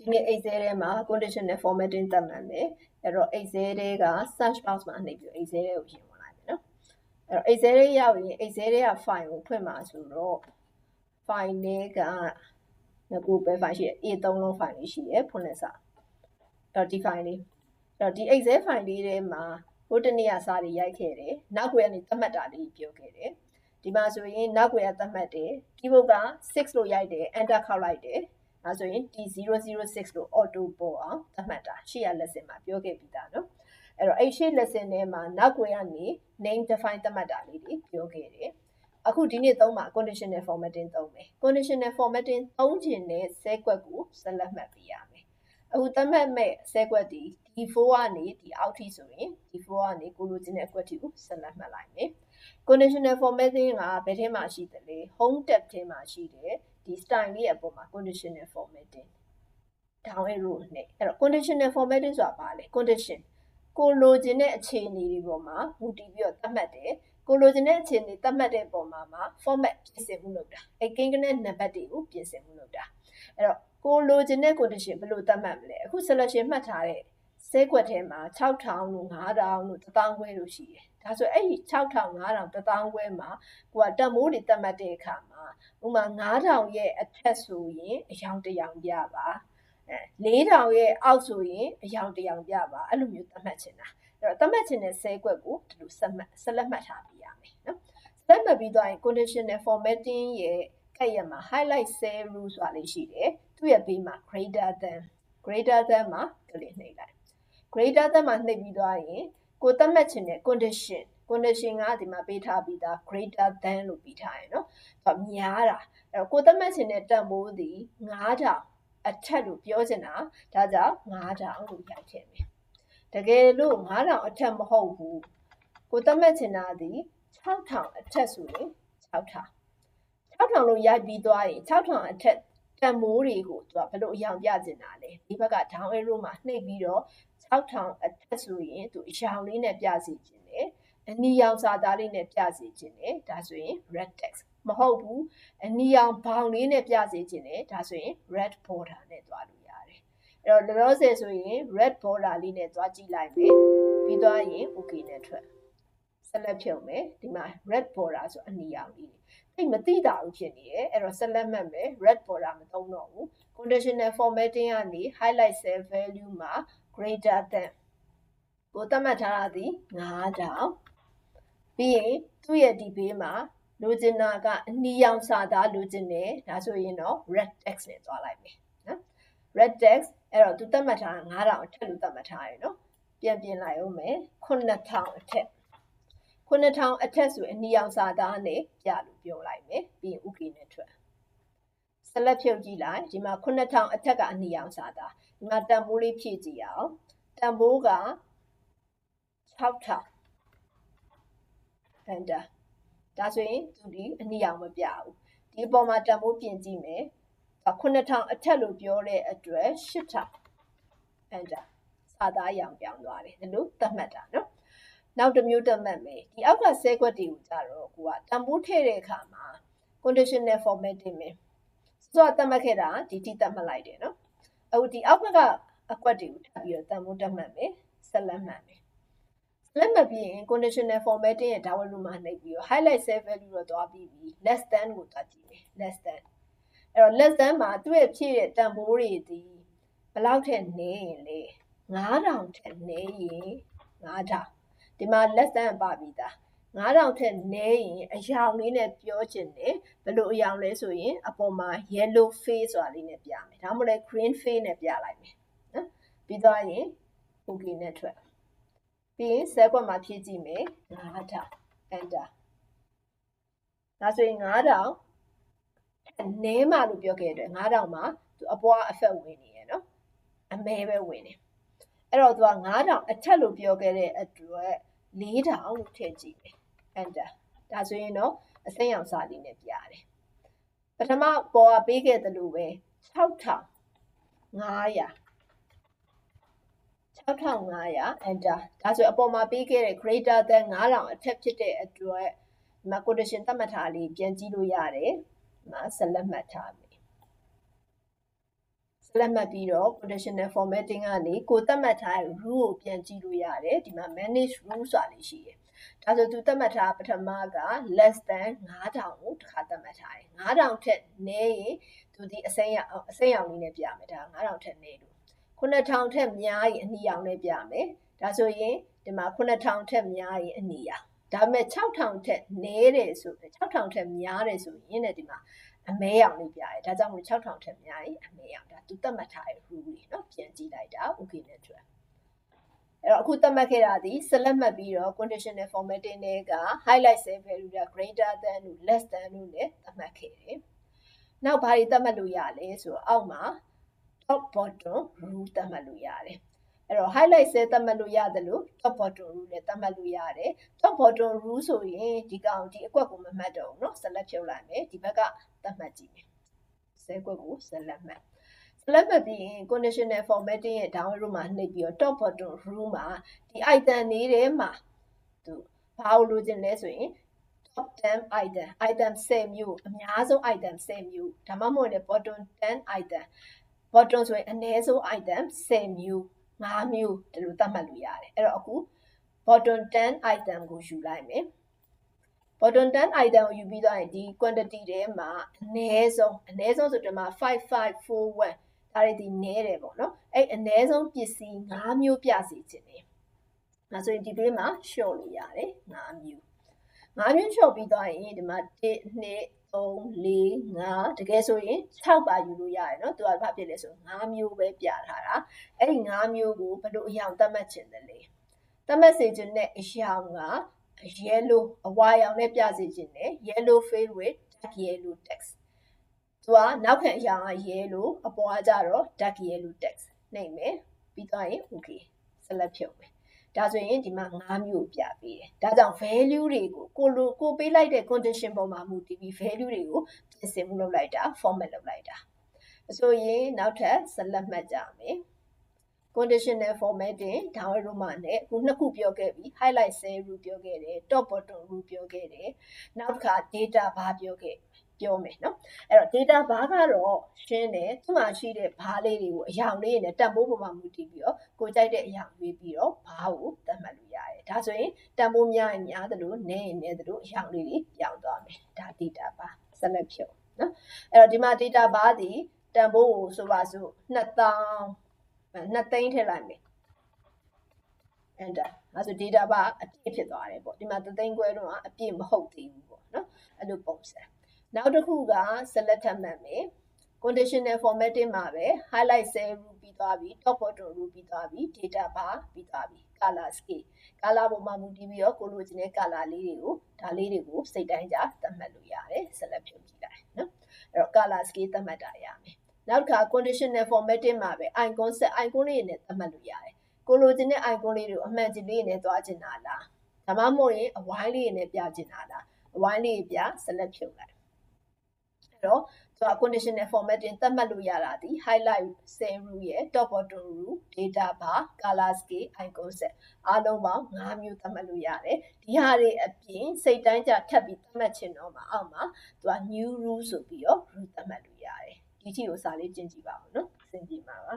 ဒီနေ့ Excel ထဲမှာ conditional formatting သတ်မှတ်မယ်အဲ့တော့ Excel ထဲက search box မှာနှိပ်ပြီး Excel ထဲကိုပြင်ဝင်လိုက်မယ်နော်အဲ့တော့ Excel ထဲရောက်ရင် Excel ထဲက file ကိုဖွင့်မှာဆိုတော့ file လေးကငကူပဲ file ရှိတယ် A3 လုံး file လေးရှိတယ်ဖွင့်လက်စအဲ့တော့ဒီ file လေးအဲ့တော့ဒီ Excel file လေးထဲမှာဟိုတနေ့ကစာတွေရိုက်ခဲ့တယ်နောက်ွယ်ကနေသတ်မှတ်တာလေးပြောခဲ့တယ်ဒီမှာဆိုရင်နောက်ွယ်ကသတ်မှတ်တယ် keyboard က6လို့ရိုက်တယ် enter ခောက်လိုက်တယ် ဒါဆိုရင် T006 လို့ auto ပေါ်အောင်သတ်မှတ်တာရှေ့ရ lesson မှာပြောခဲ့ပြီးသားနော်အဲ့တော့အဲ့ရှေ့ lesson ထဲမှာနောက်ွယ်ကနေ name define သတ်မှတ်တာလေးတွေပြောခဲ့တယ်အခုဒီနေ့သုံးမှာ conditional formatting သုံးမယ် conditional formatting သုံးခြင်းနဲ့ဆဲကွက်ကိုဆက်လက်မှတ်ပေးရမယ်အခုသတ်မှတ်မဲ့ဆဲကွက်ဒီ D4 ကနေဒီအောက်ထိဆိုရင် D4 ကနေကိုလိုချင်တဲ့အကွက်ထိကိုဆက်လက်မှတ်လိုက်မယ် conditional formatting ကဘယ်ထဲမှာရှိသလဲ home tab ထဲမှာရှိတယ် ဒီ style လေးအပေါ်မှာ conditional formatting down arrow နဲ့အဲ့တော့ conditional formatting ဆိုတာဘာလဲ condition ကိုလိုချင်တဲ့အခြေအနေတွေပေါ်မှာမူတည်ပြီးတော့သတ်မှတ်တယ်ကိုလိုချင်တဲ့အခြေအနေသတ်မှတ်တဲ့ပုံမှာမှာ format ပြင်ဆင်မှုလုပ်တာအဲကိန်းကနဲ့နံပါတ်တွေကိုပြင်ဆင်မှုလုပ်တာအဲ့တော့ကိုလိုချင်တဲ့ condition ဘယ်လိုသတ်မှတ်မလဲအခု selection မှတ်ထားတဲ့ စဲကွက်ထဲမှာ6000လို့9000လို့1000ခွဲလို့ရှိတယ်ဒါဆိုအဲ့ဒီ6000 9000 1000ခွဲမှာကိုကတန်မိုးတွေသတ်မှတ်တဲ့အခါမှာဥမာ9000ရဲ့အထက်ဆိုရင်အယောင်တယောင်ပြပါအဲ4000ရဲ့အောက်ဆိုရင်အယောင်တယောင်ပြပါအဲ့လိုမျိုးသတ်မှတ်ချင်တာအဲ့တော့သတ်မှတ်ချင်တဲ့စဲကွက်ကိုဒီလိုဆက်မှတ်ဆက်လက်မှတ်ထားပြရမယ်နော်ဆက်မှတ်ပြီးသွားရင် conditional formatting ရဲ့ကက်ရမှာ highlight cell rule ဆိုတာလေးရှိတယ်သူ့ရဲ့ဘေးမှာ greater than greater than မှာကလေးနှိပ်လိုက် greater than မှာနှိပ်ပြီးသွားရင်ကိုသတ်မှတ်ချင်တဲ့ condition condition ကဒီမှာပေးထားပြီးသား greater than လို့ပြီးထားရယ်နော်။ဆိုတော့များတာအဲ့တော့ကိုသတ်မှတ်ချင်တဲ့တန်ဖိုးသည်9000အထက်လို့ပြောချင်တာဒါကြောင့်9000လို့ရိုက်ထည့်မယ်။တကယ်လို့9000အထက်မဟုတ်ဘူး။ကိုသတ်မှတ်ချင်တာသည်6000အထက်ဆိုရင်6000 6000လို့ရိုက်ပြီးသွားရင်6000အထက် တန်မိုးတွေကိုသူကဘယ်လိုအယောင်ပြချင်တာလဲဒီဘက်က down arrow မှာနှိပ်ပြီးတော့6000အထက်ဆိုရင်သူအယောင်လေးနဲ့ပြစီခြင်းတယ်အနီရောင်စာသားလေးနဲ့ပြစီခြင်းတယ်ဒါဆိုရင် red text မဟုတ်ဘူးအနီရောင်ဘောင်လေးနဲ့ပြစီခြင်းတယ်ဒါဆိုရင် red border နဲ့သွားလို့ရတယ်အဲ့တော့လောလောဆယ်ဆိုရင် red border လေးနဲ့သွားကြည့်လိုက်မယ်ပြီးသွားရင် okay နဲ့ထွက်ဆက်လက်ဖြုတ်မယ်ဒီမှာ red border ဆိုအနီရောင်လေး တိတ်မသိတာဘူးဖြစ်နေတယ်အဲ့တော့ဆက်လက်မှတ်မယ် red border မသုံးတော့ဘူး conditional formatting ကနေ highlight cell value မှာ greater than ကိုသတ်မှတ်ထားတာဒီ9000ပြီးရင်သူ့ရဲ့ဒီဘေးမှာလိုချင်တာကအနီရောင်စာသားလိုချင်တယ်ဒါဆိုရင်တော့ red text နဲ့သွားလိုက်မယ်နော် red text အဲ့တော့သူသတ်မှတ်ထား9000အထက်လို့သတ်မှတ်ထားရယ်နော်ပြန်ပြင်လိုက်အောင်မယ်9000အထက် 9000အထက်ဆိုအနီရောင်စာသားနဲ့ပြလို့ပြောလိုက်မယ်ပြီးရင် okay နဲ့ထွက်ဆက်လက်ဖြုတ်ကြည့်လိုက်ဒီမှာ9000အထက်ကအနီရောင်စာသားဒီမှာတန်ဖိုးလေးဖြည့်ကြည့်အောင်တန်ဖိုးက6000 enter ဒါဆိုရင်သူဒီအနီရောင်မပြဘူးဒီအပေါ်မှာတန်ဖိုးပြင်ကြည့်မယ်9000အထက်လို့ပြောတဲ့အတွက်8000 enter စာသားရောင်ပြောင်းသွားတယ်ဒါလို့သတ်မှတ်တာနော် နောက်တစ်မျိုးသတ်မှတ်မယ်ဒီအောက်ကဆဲခွက်တွေကိုကြတော့ကိုကတန်ဖိုးထည့်တဲ့အခါမှာ conditional formatting မယ်ဆိုတော့သတ်မှတ်ခဲ့တာဒီတိသတ်မှတ်လိုက်တယ်နော်အခုဒီအောက်ဘက်ကအကွက်တွေကိုထပ်ပြီးတော့တန်ဖိုးတက်မှတ်မယ်ဆက်လက်မှတ်မယ်လက်မှတ်ပြီးရင် conditional formatting ရဲ့ download မှာနှိပ်ပြီးတော့ highlight cell value တော့သွားပြီးပြီ less than ကိုတွားကြည့်မယ် less than အဲ့တော့ less than မှာသူ့ရဲ့ဖြည့်တဲ့တန်ဖိုးတွေဒီဘယ်လောက်ထက်နည်းရင်လဲ9000ထက်နည်းရင်9000 ဒီမှာ less than ပါပြီးသား9000ထက်နည်းရင်အယောင်လေးနဲ့ပြောချင်တယ်ဘယ်လိုအယောင်လဲဆိုရင်အပေါ်မှာ yellow face ဆိုတာလေးနဲ့ပြမယ်ဒါမှမဟုတ်လည်း green face နဲ့ပြလိုက်မယ်နော်ပြီးသွားရင် okay နဲ့ထွက်ပြီးရင် cell ကွက်မှာဖြည့်ကြည့်မယ်9000 enter ဒါဆိုရင်9000နည်းမှလို့ပြောခဲ့တဲ့အတွက်9000မှာသူအပွားအဖက်ဝင်နေရယ်နော်အမဲပဲဝင်နေအဲ့တော့သူက9000အထက်လို့ပြောခဲ့တဲ့အတွက် 4000လို့ထည့်ကြည့်မယ် enter ဒါဆိုရင်တော့အစိမ်းရောင်စာလေးနဲ့ပြရတယ်ပထမပေါ်ကပေးခဲ့တယ်လို့ပဲ6500 6500 enter ဒါဆိုအပေါ်မှာပေးခဲ့တဲ့ greater than 9000အထက်ဖြစ်တဲ့အတွက်ဒီမှာ condition သတ်မှတ်ထားလေးပြန်ကြည့်လို့ရတယ်ဒီမှာဆက်လက်မှတ်ထားမယ် select မှတ်ပြီးတော့ conditional formatting ကနေကိုသတ်မှတ်ထားတဲ့ rule ကိုပြန်ကြည့်လို့ရတယ်ဒီမှာ manage rule ဆိုတာလေးရှိတယ်ဒါဆိုသူသတ်မှတ်ထားပထမက less than 9000ကိုတစ်ခါသတ်မှတ်ထားတယ်9000ထက်နည်းရင်သူဒီအစိမ်းရောင်အစိမ်းရောင်လေးနဲ့ပြမယ်ဒါ9000ထက်နည်းလို့9000ထက်များရင်အနီရောင်နဲ့ပြမယ်ဒါဆိုရင်ဒီမှာ9000ထက်များရင်အနီရောင်ဒါပေမဲ့6000ထက်နည်းတယ်ဆို6000ထက်များတယ်ဆိုရင်လည်းဒီမှာ အမဲရောင်လေးပြရတယ်ဒါကြောင့်မလို့6000ထက်များရင်အမဲရောင်ဒါသူသတ်မှတ်ထားတဲ့ rule တွေနော်ပြန်ကြည့်လိုက်တာ okay natural အဲ့တော့အခုသတ်မှတ်ခဲ့တာဒီ select မှတ်ပြီးတော့ conditional formatting တွေက highlight cell value တွေက greater than လို့ less than လို့ ਨੇ သတ်မှတ်ခဲ့တယ်။နောက်ဘာတွေသတ်မှတ်လို့ရလဲဆိုတော့အောက်မှာ top bottom rule သတ်မှတ်လို့ရတယ်။ အဲ့တော့ highlight cell သတ်မှတ်လို့ရတယ်လို့ top bottom rule လည်းသတ်မှတ်လို့ရတယ်။ top bottom rule ဆိုရင်ဒီကောင်ဒီအကွက်ကိုမမှတ်တော့ဘူးเนาะ select ဖြုတ်လိုက်မယ်ဒီဘက်ကသတ်မှတ်ကြည့်မယ်။ဆဲကွက်ကို select မှတ် select မှတ်ပြီးရင် conditional formatting ရဲ့ down arrow မှာနှိပ်ပြီးတော့ top bottom rule မှာဒီ item လေးထဲမှာသူဘာလို့လိုချင်လဲဆိုရင် top 10 item item 10မျိုးအများဆုံး item 10မျိုးဒါမှမဟုတ်လည်း bottom 10 item bottom ဆိုရင်အနည်းဆုံး item 10မျိုး 5မျိုးဒီလိုသတ်မှတ်လို့ရတယ်အဲ့တော့အခု bottom 10 item ကိုယူလိုက်မယ် bottom 10 item ကိုယူပြီးတော့ဒီ quantity ထဲမှာအနည်းဆုံးအနည်းဆုံးဆိုဒီမှာ5541ဒါတွေဒီနည်းတယ်ပေါ့နော်အဲ့အနည်းဆုံးပစ္စည်း5မျိုးပြစီခြင်းတယ်ဒါဆိုရင်ဒီဘေးမှာ short လို့ရတယ်5မျိုး 5မျိုး short ပြီးသွားရင်ဒီမှာ1 2 3 4 5တကယ်ဆိုရင်6ပါယူလို့ရတယ်เนาะသူကဘာဖြစ်လဲဆို5မျိုးပဲပြထားတာအဲ့ဒီ5မျိုးကိုဘယ်လိုအရောင်သတ်မှတ်ခြင်းလဲသတ်မှတ်စေခြင်းနဲ့အရောင်က yellow အဝါရောင်နဲ့ပြစေခြင်းနဲ့ yellow fill with dark yellow text သူကနောက်ခံအရာက yellow အပေါ်ကကြတော့ dark yellow text နှိပ်မယ်ပြီးတော့ရင် okay select ဖြုတ်မယ် ဒါဆိုရင်ဒီမှာ5မျိုးပြပေးတယ်ဒါကြောင့် value တွေကိုကိုလိုကိုပေးလိုက်တဲ့ condition ပေါ်မှာမူတည်ပြီး value တွေကိုပြင်ဆင်မှုလုပ်လိုက်တာ format လုပ်လိုက်တာဆိုရင်နောက်ထပ် select မှတ်ကြမယ် conditional formatting down arrow မှာနဲ့အခုနှစ်ခုပြောခဲ့ပြီ highlight cell rule ပြောခဲ့တယ် top bottom rule ပြောခဲ့တယ်နောက်တစ်ခါ data bar ပြောခဲ့ ပြောမယ်နော်အဲ့တော့ data ဘာကတော့ရှင်းတယ်သူ့မှာရှိတဲ့ဘာလေးတွေကိုအယောင်လေးနဲ့တန်ဖိုးပုံမှန်မူတည်ပြီးတော့ကိုကြိုက်တဲ့အယောင်ရွေးပြီးတော့ဘာကိုသတ်မှတ်လို့ရတယ်ဒါဆိုရင်တန်ဖိုးများရင်များသလိုနည်းရင်နည်းသလိုအယောင်လေးတွေပြောင်းသွားမယ်ဒါ data ပါဆက်လက်ဖြစ်နော်အဲ့တော့ဒီမှာ data ဘာဒီတန်ဖိုးကိုဆိုပါစို့2000 2သိန်းထည့်လိုက်မယ် enter အဲဆို data ဘာအပြည့်ဖြစ်သွားတယ်ပေါ့ဒီမှာ3သိန်းခွဲတော့အပြည့်မဟုတ်သေးဘူးပေါ့နော်အဲ့လိုပုံစံ နောက်တစ်ခုက select မှတ်မယ် conditional formatting မှာပဲ highlight cell rule ပြီးသွားပြီ top bottom rule ပြီးသွားပြီ data bar ပြီးသွားပြီ color scale color ပုံမှာမူတည်ပြီးတော့ကိုလိုချင်တဲ့ color လေးတွေကိုဒါလေးတွေကိုစိတ်တိုင်းကြသတ်မှတ်လို့ရတယ် select ဖြုတ်ကြည့်လိုက်နော်အဲ့တော့ color scale သတ်မှတ်တာရမယ်နောက်တစ်ခါ conditional formatting မှာပဲ icon set icon လေးနဲ့သတ်မှတ်လို့ရတယ်ကိုလိုချင်တဲ့ icon လေးတွေကိုအမှန်ကြီးလေးနဲ့သွားချင်တာလားဒါမှမဟုတ်ရင်အဝိုင်းလေးနဲ့ပြချင်တာလားအဝိုင်းလေးပြ select ဖြုတ်လိုက်အဲ့ တော့သူက conditional formatting သတ်မှတ်လို့ရတာဒီ highlight cell rule ရဲ့ top bottom rule data bar color scale icon set အားလုံးပေါင်း5မျိုးသတ်မှတ်လို့ရတယ်ဒီဟာတွေအပြင်စိတ်တိုင်းကြထပ်ပြီးသတ်မှတ်ချင်တော့မှအောက်မှာသူက new rule ဆိုပြီးတော့ rule သတ်မှတ်လို့ရတယ်ဒီကြည့်ကိုစာလေးကျင့်ကြည့်ပါဦးနော်အဆင်ပြေပါပါ